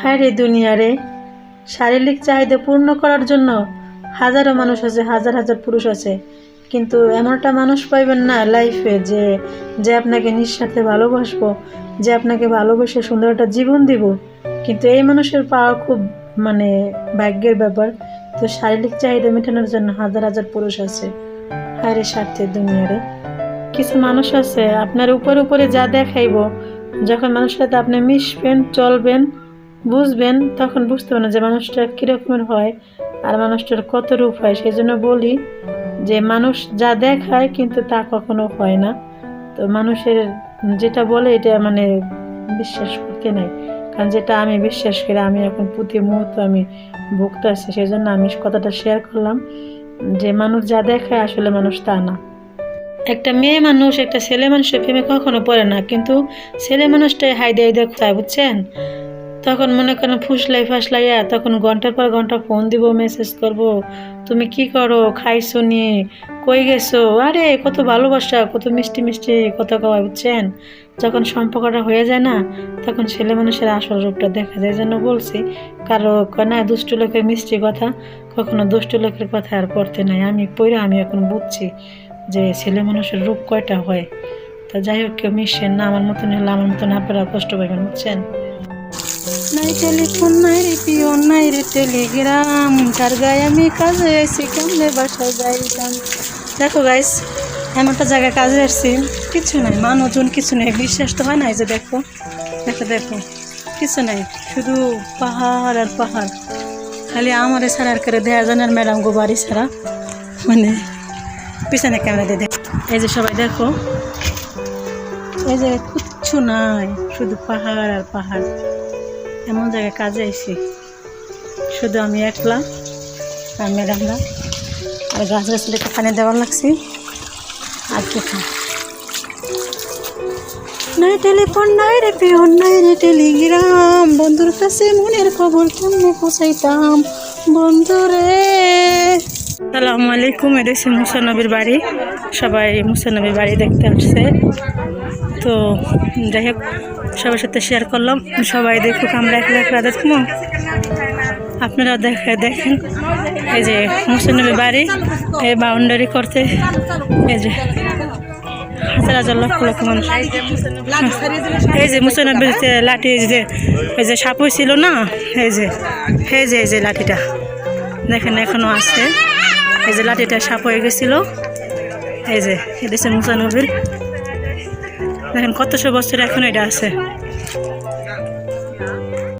হায় রে দুনিয়ারে শারীরিক চাহিদা পূর্ণ করার জন্য হাজারো মানুষ আছে, হাজার হাজার পুরুষ আছে। কিন্তু এমন একটা মানুষ পাইবেন না লাইফে যে যে আপনাকে নিঃস্বার্থে ভালোবাসবো, যে আপনাকে ভালোবেসে সুন্দর একটা জীবন দিব। কিন্তু এই মানুষের পাওয়া খুব মানে ভাগ্যের ব্যাপার। তো শারীরিক চাহিদা মেটানোর জন্য হাজার হাজার পুরুষ আছে। হায়রে স্বার্থের দুনিয়ারে কিছু মানুষ আছে, আপনার উপর উপরে যা দেখাইব, যখন মানুষের সাথে আপনি মিশবেন, চলবেন বুঝবেন, তখন বুঝতে পারেন যে মানুষটা কীরকমের হয় আর মানুষটার কত রূপ হয়। সেই জন্য বলি যে মানুষ যা দেখায় কিন্তু তা কখনো হয় না। তো মানুষের যেটা বলে এটা মানে বিশ্বাস করতে নাই। কারণ যেটা আমি বিশ্বাস করি, আমি এখন প্রতি মুহূর্ত আমি ভুগতে আছি। সেই জন্য আমি কথাটা শেয়ার করলাম যে মানুষ যা দেখায় আসলে মানুষ তা না। একটা মেয়ে মানুষ, একটা ছেলে মানুষের প্রেমে কখনো পড়ে না। কিন্তু ছেলে মানুষটাই হাই দিয়ে দেখায় বুঝছেন? তখন মনে করেন ফুসলাই ফাসলাইয়া তখন ঘণ্টার পর ঘণ্টা ফোন দিব মেসেজ করব। তুমি কি করো? খাইছো নি? কই গেছো? আরে, কত ভালোবাসা, কত মিষ্টি মিষ্টি কত খাওয়া বুঝছেন? যখন সম্পর্কটা হয়ে যায় না, তখন ছেলে মানুষের আসল রূপটা দেখা যায় জন্য বলছি, কারও না, দুষ্টু লোকের মিষ্টি কথা, কখনো দুষ্টু লোকের কথা আর পড়তে নাই। আমি পড়ে আমি এখন বুঝছি যে ছেলে মানুষের রূপ কয়টা হয়। তা যাই হোক, কেউ মিশেন না, আমার মতন হলে আমার মতন আপনারা কষ্ট পাবেন বুঝছেন? নাই টেলিফোন, নাই রে পিওন নাই রে টেলিগ্রাম। কার গায়ে আমি কাজে আছি কেমনে বাসা যাইতাম? দেখো গাইস এমনটা জায়গায় কাজে আসছি। কিছু নাই, মানুষজন কিছু নেই, বিশ্বাস তো হয় না এই যে দেখো দেখো দেখো, কিছু নাই, শুধু পাহাড় আর পাহাড়। খালি আমারে ছাড়া আর করে দেয়া জানার আর ম্যাডাম গো বাড়ি ছাড়া। মানে পিছনে ক্যামেরা দিয়ে দেখ এই যে সবাই দেখো, এই যে কিচ্ছু নাই, শুধু পাহাড় আর পাহাড়। এমন জায়গায় কাজে আইছি। শুধু আমি একলা, আর ম্যাডামরা আর গাছ গাছগুলোকে পানি দেওয়ার লাগছি। আর কিছু নাই টেলিফোন, নাই রে পিওন নাই রে টেলিগ্রাম। বন্ধুর কাছে মনের খবর কেমনে পৌঁছাইতাম? বন্ধুরে। সালামু আলাইকুম, এটা মুসানবীর বাড়ি। সবাই মুসানবীর বাড়ি দেখতে আসছে। তো যাই হোক, সবার সাথে শেয়ার করলাম। সবাই দেখুক, আমরা একলা একলা দেখব আপনারা দেখে দেখেন। এই যে মুসানবীর বাড়ি, এই বাউন্ডারি করতে, এই যে এই যে মুসানবীর লাঠি যে, এই যে সাপ ছিল না? এই যে এই যে এই যে লাঠিটা। দেখেন, এখনও আছে। এই যে লাঠিটা সাপ হয়ে গেছিল। এই যে এদেশে মুসানবির দেখেন কতশো বছর এখন এটা আছে।